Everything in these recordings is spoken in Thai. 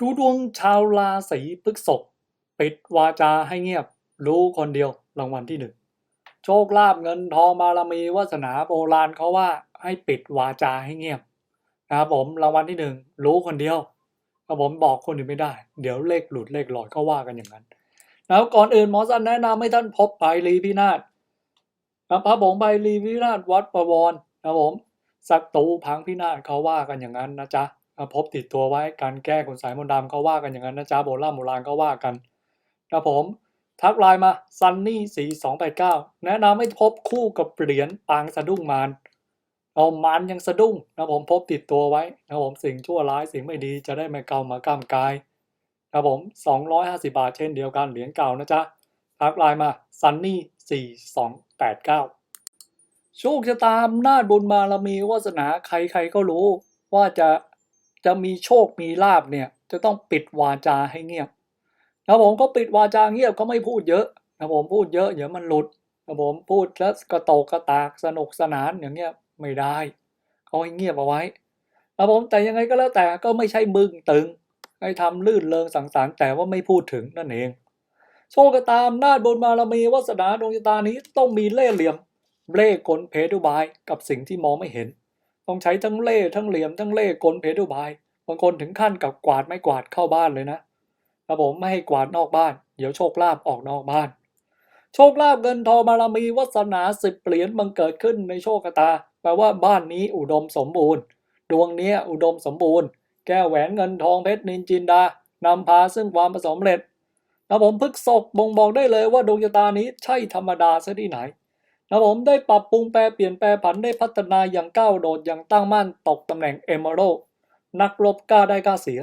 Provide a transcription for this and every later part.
ดูดวงชาวราศีพฤษภปิดวาจาให้เงียบ รู้คนเดียวรางวัลที่หนึ่งโชคลาภเงินทองบารมีวาสนาโบราณเขาว่าให้ปิดวาจาให้เงียบนะครับผมรางวัลที่หนึ่งรู้คนเดียวครับผมบอกคนอื่นไม่ได้ เดี๋ยวเลขหลุดเลขหลอดก็ว่ากันอย่างนั้นแล้วก่อนอื่นหมอสันแนะนำให้ท่านพบไปรีพินาศครับพระผงไปรีพินาศวัดประวรนะครับผมศัตรูพังพินาศเขาว่ากันอย่างนั้นนะจ๊ะ พบติดตัวไว้การแก้คุณสายมนต์ดำเขาว่ากันอย่างนั้นนะจ๊ะโบราณโบราณเขาว่ากันครับผม ทักไลน์มาซันนี่สี่สองแปดเก้าแนะนำให้พบคู่กับเหรียญปางสะดุ้งมารเอามารยังสะดุ้งนะผมพบติดตัวไว้นะผมสิ่งชั่วร้ายสิ่งไม่ดีจะได้ไม่เกามากล้ามกายครับผมสองร้อยห้าสิบาทเช่นเดียวกันเหรียญเก่านะจ๊ะทักไลน์มาซันนี่สี่สองแปดเก้าโชคชะตาอำนาจบุญบารมีวาสนาใครๆก็รู้ ว่าจะ จะมีโชคมีลาบเนี่ย จะต้องปิดวาจาให้เงียบนะผมก็ปิดวาจาเงียบก็ไม่พูดเยอะนะผมพูดเยอะเดี๋ยวมันหลุดนะผมพูดแล้วกระโตกกระตากสนุกสนานอย่างเงี้ยไม่ได้เขาให้เงียบเอาไว้นะผมแต่ยังไงก็แล้วแต่ก็ไม่ใช่มึงตึงให้ทำลื่นเริงสังสรรค์แต่ว่าไม่พูดถึงนั่นเอง โชคกตามนาจบนบารมีวาสนาดวงชะตานี้ต้องมีเล่ห์เหลี่ยมเล่ห์กลเพทุบายกับสิ่งที่มองไม่เห็น ต้องใช้ทั้งเล่ทั้งเหลี่ยมทั้งเล่กลเพทุบายบางคนถึงขั้นกับกวาดไม่กวาดเข้าบ้านเลยนะครับผมไม่ให้กวาดนอกบ้าน เดี๋ยวโชคลาภออกนอกบ้าน โชคลาภเงินทองบารมีวาสนาสิบเหรียญบังเกิดขึ้นในโชคตา แปลว่าบ้านนี้อุดมสมบูรณ์ ดวงนี้อุดมสมบูรณ์ แก้วแหวนเงินทองเพชรนินจินดานำพาซึ่งความประสมเร็จนะผมพึกศกบ่งบอกได้เลยว่าดวงชะตานี้ใช่ธรรมดาซะที่ไหน นะผมได้ปรับปรุงแปลเปลี่ยนแปลผันได้พัฒนาอย่างก้าวโดดอย่างตั้งมั่นตกตำแหน่งเอมเมอรัลนักรบกล้าได้กล้าเสีย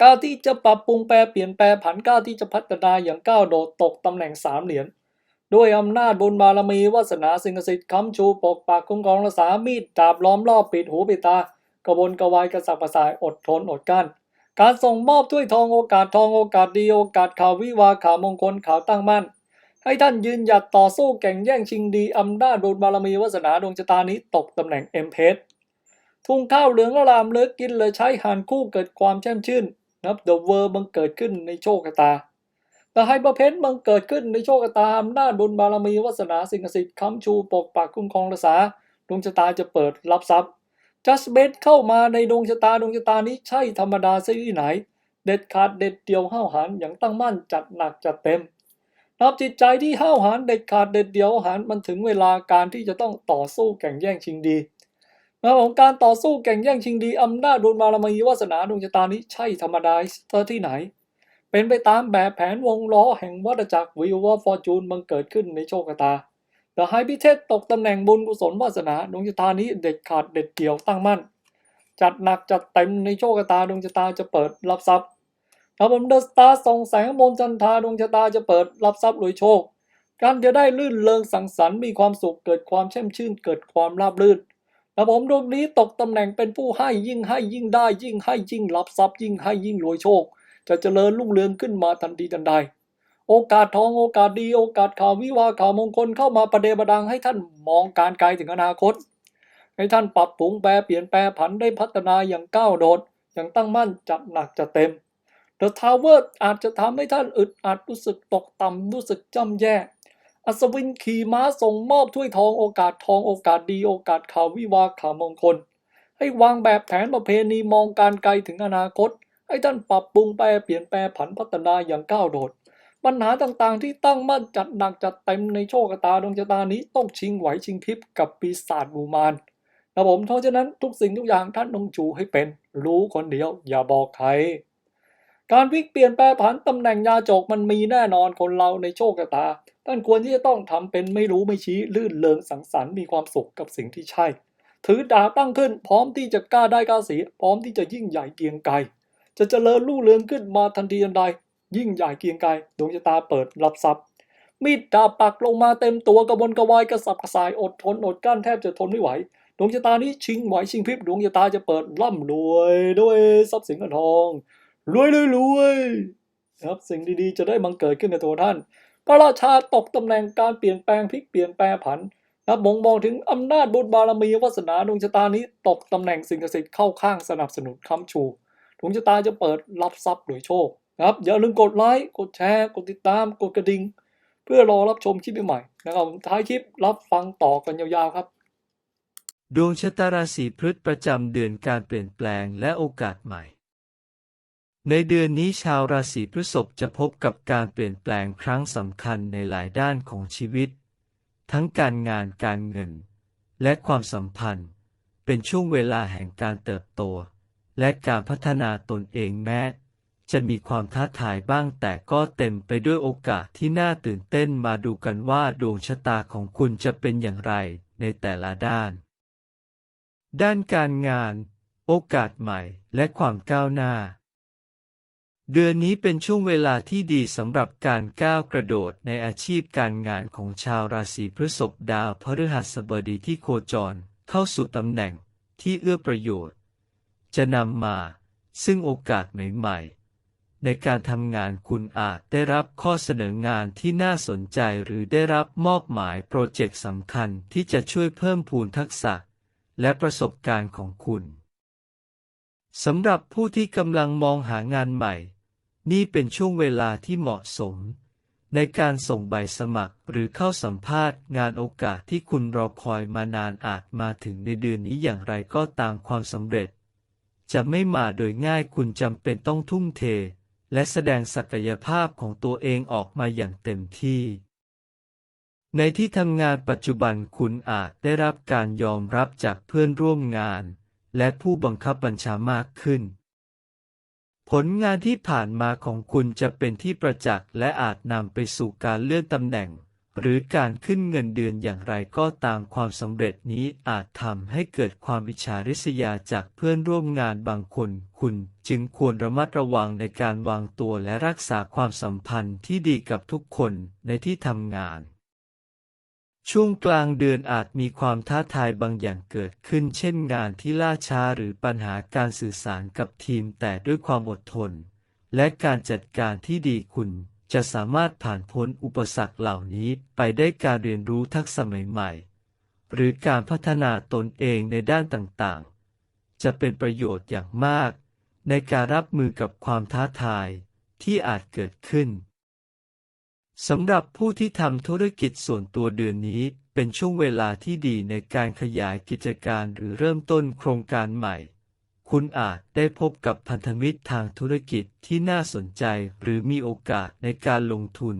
กล้าที่จะปรับปรุงแปลเปลี่ยนแปลผันกล้าที่จะพัฒนาอย่างก้าวโดดตกตำแหน่งสามเหรียญด้วยอำนาจบุญบารมีวาสนาสิ่งศักดิ์สิทธิ์ค้ำชูปกปักคุ้มครองรักษามีดดาบล้อมรอบปิดหูปิดตากระวนกระวายกระสับกระส่ายอดทนอดกั้นการส่งมอบถ้วยทองโอกาสทองโอกาสดีโอกาสข่าววิวาข่าวมงคลข่าวตั้งมั่น ให้ท่านยืนหยัดต่อสู้แข่งแย่งชิงดีอำนาจบุญบารมีวาสนาดวงชะตานี้ตกตำแหน่งเอ็มเพสทุ่งข้าวเหลืองอลามเลิกกินเลยใช้หานคู่เกิดความแช่มชื่นนับเดอะเวอร์บังเกิดขึ้นในโชคชะตาแต่ไฮเปอร์เพนบังเกิดขึ้นในโชคชะตาอำนาจบุญบารมีวาสนาสิ่งศักดิ์สิทธิ์ค้ำชูปกปักคุ้มครองรักษาดวงชะตาจะเปิดรับทรัพย์จัสเบตเข้ามาในดวงชะตาดวงชะตานี้ใช่ธรรมดาซะที่ไหน เด็ดขาดเด็ดเดียวห้าวหาญอย่างตั้งมั่นจัดหนักจัดเต็ม นับจิตใจที่ห้าวหาญเด็ดขาดเด็ดเดียวหาญมันถึงเวลาการที่จะต้องต่อสู้แข่งแย่งชิงดีนะของการต่อสู้แข่งแย่งชิงดีอำนาจบุญบารมีวาสนาดวงชะตานี้ใช่ธรรมดาซะที่ไหน เป็นไปตามแบบแผนวงล้อแห่งวัฏจักรวิววอฟอร์จูนบังเกิดขึ้นในโชคชะตาแต่ไฮพิเทศตกตำแหน่งบุญกุศลวาสนาดวงชะตานี้เด็ดขาดเด็ดเดี่ยวตั้งมั่น จัดหนักจัดเต็มในโชคชะตาดวงชะตาจะเปิดรับทรัพย์ ถ้าผมเดอะสตาร์ส่องแสงบนจันทาดวงชะตาจะเปิดรับทรัพย์รวยโชค การจะได้ลื่นเริงสังสรรค์มีความสุขเกิดความแช่มชื่นเกิดความราบรื่นแต่ผมดวงนี้ตกตำแหน่งเป็นผู้ให้ยิ่งให้ยิ่งได้ยิ่งให้ยิ่งรับทรัพย์ยิ่งให้ยิ่งรวยโชค จะเจริญรุ่งเรืองขึ้นมาทันทีทันใด โอกาสทองโอกาสดีโอกาสข่าววิวาข่าวมงคลเข้ามาประเดประดังให้ท่านมองการไกลถึงอนาคต ให้ท่านปรับปรุงแปลเปลี่ยนแปลผันได้พัฒนาอย่างก้าวโดดอย่างตั้งมั่นจัดหนักจัดเต็ม The Tower อาจจะทำให้ท่านอึดอัดรู้สึกตกต่ำรู้สึกจำแย่ อัศวินขี่ม้าส่งมอบถ้วยทองโอกาสทองโอกาสดีโอกาสข่าววิวาข่าวมงคล ให้วางแบบแผนประเพณีมองการไกลถึงอนาคต ให้ท่านปรับปรุงแปลเปลี่ยนแปลผันพัฒนาอย่างก้าวโดด ปัญหาต่างๆที่ตั้งมั่นจัดหนักจัดเต็มในโชคชะตาดวงชะตานี้ต้องชิงไหวชิงพริบกับปีศาจบูมานนะผมเพราะฉะนั้นทุกสิ่งทุกอย่างท่านต้องจูให้เป็น รู้คนเดียวอย่าบอกใคร การพลิกเปลี่ยนแปลผันตำแหน่งยาจกมันมีแน่นอนคนเราในโชคชะตา ท่านควรที่จะต้องทำเป็นไม่รู้ไม่ชี้ลื่นเริงสังสรรค์มีความสุขกับสิ่งที่ใช่ ถือดาบตั้งขึ้น พร้อมที่จะกล้าได้กล้าเสียพร้อมที่จะยิ่งใหญ่เกียงไกรจะเจริญรุ่งเรืองขึ้นมาทันทีทันใด ยิ่งใหญ่เกียงไกรดวงชะตาเปิดรับทรัพย์ มีดดาบปักลงมาเต็มตัวกระบนกระวายกระสับกระส่ายอดทนอดกั้นแทบจะทนไม่ไหวดวงชะตานี้ชิงไหวชิงพริบดวงชะตาจะเปิดร่ำรวยด้วยทรัพย์สินเงินทอง รวยรวยรวยนะครับสิ่งดีๆจะได้บังเกิดขึ้นในตัวท่าน พระราชาตกตำแหน่งการเปลี่ยนแปลงพลิกเปลี่ยนแปลงผันนะบ่งบอกถึงอำนาจบุญบารมีวาสนาดวงชะตานี้ตกตำแหน่งสิ่งศักดิ์สิทธิ์เข้าข้างสนับสนุนค้ำชูดวงชะตาจะเปิดรับทรัพย์โดยโชคนะครับอย่าลืมกดไลค์กดแชร์ กดติดตาม กดกระดิ่งเพื่อรอรับชมคลิปใหม่ๆนะครับท้ายคลิปรับฟังต่อกันยาวๆครับ ดวงชะตาราศีพฤษประจำเดือนการเปลี่ยนแปลงและโอกาสใหม่ ในเดือนนี้ชาวราศีพฤษภจะพบกับการเปลี่ยนแปลงครั้งสำคัญในหลายด้านของชีวิต ทั้งการงานการเงิน และความสัมพันธ์ เป็นช่วงเวลาแห่งการเติบโต และการพัฒนาตนเองแม้ จะมีความท้าทายบ้างแต่ก็เต็มไปด้วยโอกาสที่น่าตื่นเต้นมาดูกันว่าดวงชะตาของคุณจะเป็นอย่างไรในแต่ละด้าน ด้านการงาน โอกาสใหม่และความก้าวหน้า เดือนนี้เป็นช่วงเวลาที่ดีสำหรับการก้าวกระโดดในอาชีพการงานของชาวราศีพฤษภดาวพฤหัสบดีที่โคจรเข้าสู่ตำแหน่งที่เอื้อประโยชน์ จะนำมาซึ่งโอกาสใหม่ๆ ในการทำงานคุณอาจได้รับข้อเสนองานที่น่าสนใจหรือได้รับมอบหมายโปรเจกต์สำคัญที่จะช่วยเพิ่มพูนทักษะ และประสบการณ์ของคุณสำหรับผู้ที่กำลังมองหางานใหม่ นี่เป็นช่วงเวลาที่เหมาะสม ในการส่งใบสมัครหรือเข้าสัมภาษณ์งานโอกาสที่คุณรอคอยมานานอาจมาถึงในเดือนนี้อย่างไรก็ตามความสำเร็จ จะไม่มาโดยง่ายคุณจำเป็นต้องทุ่มเท และแสดงศักยภาพของตัวเองออกมาอย่างเต็มที่ในที่ทำงานปัจจุบันคุณอาจได้รับการยอมรับจากเพื่อนร่วมงาน และผู้บังคับบัญชามากขึ้น ผลงานที่ผ่านมาของคุณจะเป็นที่ประจักษ์และอาจนำไปสู่การเลื่อนตำแหน่ง หรือการขึ้นเงินเดือนอย่างไรก็ตามความสำเร็จนี้อาจทำให้เกิดความอิจฉาริษยาจากเพื่อนร่วมงานบางคน คุณจึงควรระมัดระวังในการวางตัวและรักษาความสัมพันธ์ที่ดีกับทุกคนในที่ทำงาน ช่วงกลางเดือนอาจมีความท้าทายบางอย่างเกิดขึ้น เช่นงานที่ล่าช้าหรือปัญหาการสื่อสารกับทีม แต่ด้วยความอดทน และการจัดการที่ดีคุณจะสามารถผ่านพ้นอุปสรรคเหล่านี้ไปได้การเรียนรู้ทักษะใหม่ๆ หรือการพัฒนาตนเองในด้านต่างๆ จะเป็นประโยชน์อย่างมาก ในการรับมือกับความท้าทายที่อาจเกิดขึ้น สำหรับผู้ที่ทำธุรกิจส่วนตัวเดือนนี้ เป็นช่วงเวลาที่ดีในการขยายกิจการหรือเริ่มต้นโครงการใหม่ คุณอาจได้พบกับพันธมิตรทางธุรกิจที่น่าสนใจหรือมีโอกาสในการลงทุน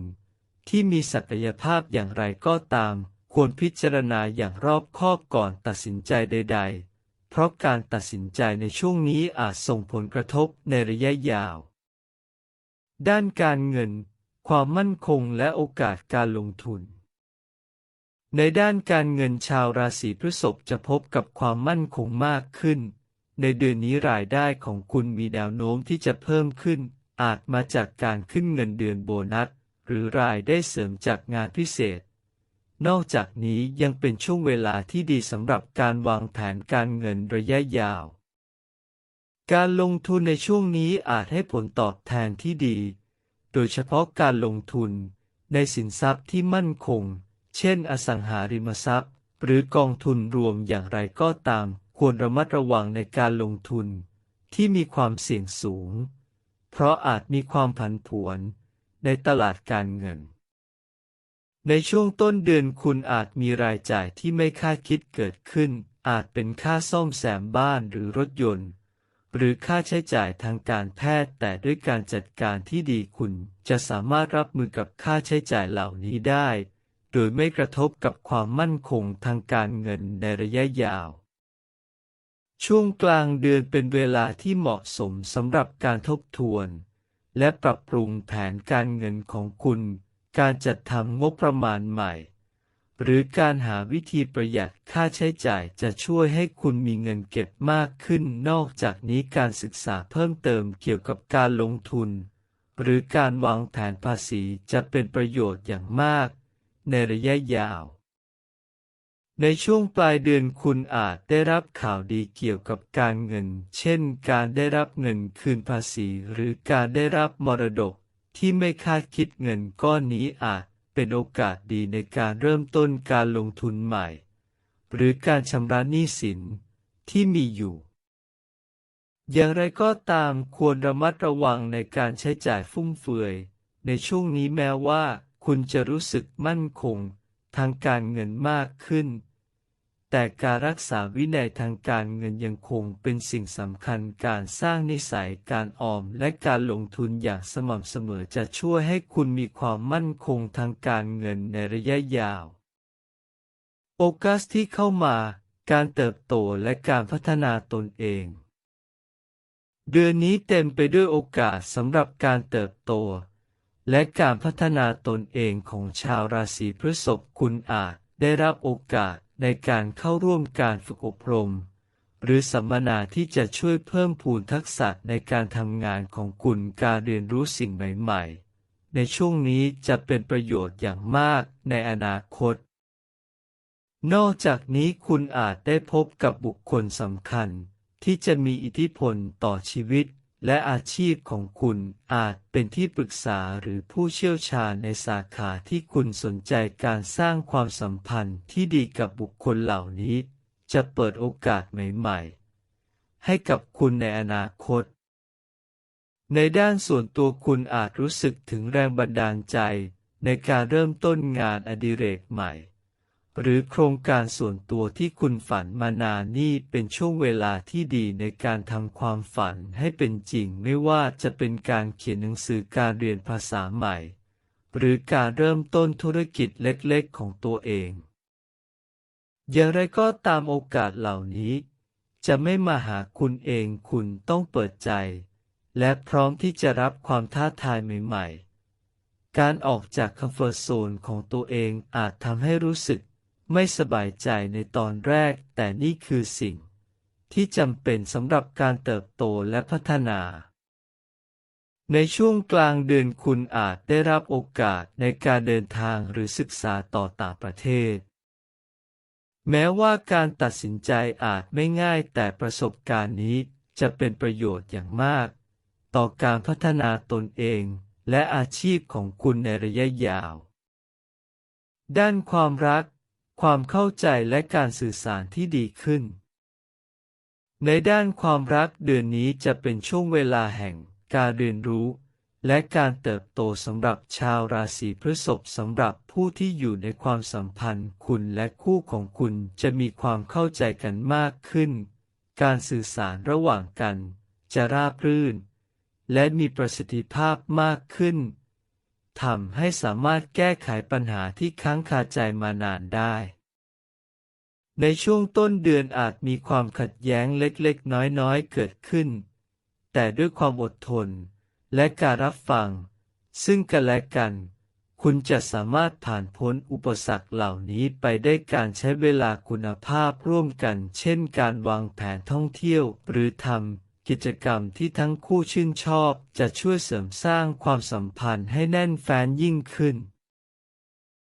ที่มีศักยภาพอย่างไรก็ตาม ควรพิจารณาอย่างรอบคอบก่อนตัดสินใจใด ๆ เพราะการตัดสินใจในช่วงนี้อาจส่งผลกระทบในระยะยาว ด้านการเงิน ความมั่นคงและโอกาสการลงทุน ในด้านการเงินชาวราศีพฤษภจะพบกับความมั่นคงมากขึ้น ในเดือนนี้รายได้ของคุณมีแนวโน้มที่จะเพิ่มขึ้น อาจมาจากการขึ้นเงินเดือนโบนัส หรือรายได้เสริมจากงานพิเศษ นอกจากนี้ยังเป็นช่วงเวลาที่ดีสำหรับการวางแผนการเงินระยะยาว การลงทุนในช่วงนี้อาจให้ผลตอบแทนที่ดี โดยเฉพาะการลงทุนในสินทรัพย์ที่มั่นคง เช่นอสังหาริมทรัพย์ หรือกองทุนรวมอย่างไรก็ตาม ควรระมัดระวังในการลงทุน ที่มีความเสี่ยงสูง เพราะอาจมีความผันผวน ในตลาดการเงิน ในช่วงต้นเดือนคุณอาจมีรายจ่ายที่ไม่คาดคิดเกิดขึ้น อาจเป็นค่าซ่อมแซมบ้านหรือรถยนต์ หรือค่าใช้จ่ายทางการแพทย์ แต่ด้วยการจัดการที่ดีคุณจะสามารถรับมือกับค่าใช้จ่ายเหล่านี้ได้ โดยไม่กระทบกับความมั่นคงทางการเงินในระยะยาว ช่วงกลางเดือนเป็นเวลาที่เหมาะสมสำหรับการทบทวน และปรับปรุงแผนการเงินของคุณ การจัดทำงบประมาณใหม่ หรือการหาวิธีประหยัดค่าใช้จ่ายจะช่วยให้คุณมีเงินเก็บมากขึ้น นอกจากนี้การศึกษาเพิ่มเติมเกี่ยวกับการลงทุน หรือการวางแผนภาษีจะเป็นประโยชน์อย่างมาก ในระยะยาว ในช่วงปลายเดือนคุณอาจได้รับข่าวดีเกี่ยวกับการเงิน เช่น การได้รับเงินคืนภาษี หรือการได้รับมรดกที่ไม่คาดคิดเงินก้อนนี้อาจ เป็นโอกาสดีในการเริ่มต้นการลงทุนใหม่ หรือการชำระหนี้สินที่มีอยู่ อย่างไรก็ตามควรระมัดระวังในการใช้จ่ายฟุ่มเฟือย ในช่วงนี้แม้ว่า คุณจะรู้สึกมั่นคง ทางการเงินมากขึ้น แต่การรักษาวินัยทางการเงินยังคงเป็นสิ่งสำคัญการสร้างนิสัยการออมและการลงทุนอย่างสม่ำเสมอจะช่วยให้คุณมีความมั่นคงทางการเงินในระยะยาวโอกาสที่เข้ามา การเติบโตและการพัฒนาตนเอง เดือนนี้เต็มไปด้วยโอกาสสำหรับการเติบโต และการพัฒนาตนเองของชาวราศีพฤษภคุณอาจได้รับโอกาส ในการเข้าร่วมการฝึกอบรม หรือสัมมนาที่จะช่วยเพิ่มพูนทักษะในการทำงานของคุณการเรียนรู้สิ่งใหม่ๆ ในช่วงนี้จะเป็นประโยชน์อย่างมากในอนาคต นอกจากนี้คุณอาจได้พบกับบุคคลสำคัญที่จะมีอิทธิพลต่อชีวิต และอาชีพของคุณอาจเป็นที่ปรึกษาหรือผู้เชี่ยวชาญในสาขาที่คุณสนใจการสร้างความสัมพันธ์ที่ดีกับบุคคลเหล่านี้ จะเปิดโอกาสใหม่ ๆ ให้กับคุณในอนาคต ในด้านส่วนตัวคุณอาจรู้สึกถึงแรงบันดาลใจในการเริ่มต้นงานอดิเรกใหม่ หรือโครงการส่วนตัวที่คุณฝันมานานนี่เป็นช่วงเวลาที่ดีในการทำความฝันให้เป็นจริงไม่ว่าจะเป็นการเขียนหนังสือการเรียนภาษาใหม่ หรือการเริ่มต้นธุรกิจเล็กๆของตัวเอง อย่างไรก็ตามโอกาสเหล่านี้ จะไม่มาหาคุณเองคุณต้องเปิดใจ และพร้อมที่จะรับความท้าทายใหม่ๆการออกจากคอมฟอร์ทโซนของตัวเองอาจทำให้รู้สึก ไม่สบายใจในตอนแรก แต่นี่คือสิ่ง ที่จำเป็นสำหรับการเติบโตและพัฒนา ในช่วงกลางเดือนคุณอาจได้รับโอกาสในการเดินทางหรือศึกษาต่อต่างประเทศ แม้ว่าการตัดสินใจอาจไม่ง่ายแต่ประสบการณ์นี้จะเป็นประโยชน์อย่างมาก ต่อการพัฒนาตนเองและอาชีพของคุณในระยะยาว ด้านความรัก ความเข้าใจและการสื่อสารที่ดีขึ้น ในด้านความรักเดือนนี้จะเป็นช่วงเวลาแห่งการเรียนรู้ และการเติบโตสำหรับชาวราศีพฤษภสำหรับผู้ที่อยู่ในความสัมพันธ์ คุณและคู่ของคุณจะมีความเข้าใจกันมากขึ้น การสื่อสารระหว่างกัน จะราบรื่น และมีประสิทธิภาพมากขึ้น ทำให้สามารถแก้ไขปัญหาที่ค้างคาใจมานานได้ ในช่วงต้นเดือนอาจมีความขัดแย้งเล็กๆ น้อยๆ เกิดขึ้น แต่ด้วยความอดทน และการรับฟัง ซึ่งกันและกัน คุณจะสามารถผ่านพ้นอุปสรรคเหล่านี้ไปได้การใช้เวลาคุณภาพร่วมกัน เช่นการวางแผนท่องเที่ยวหรือทำ กิจกรรมที่ทั้งคู่ชื่นชอบจะช่วยเสริมสร้างความสัมพันธ์ให้แน่นแฟ้นยิ่งขึ้น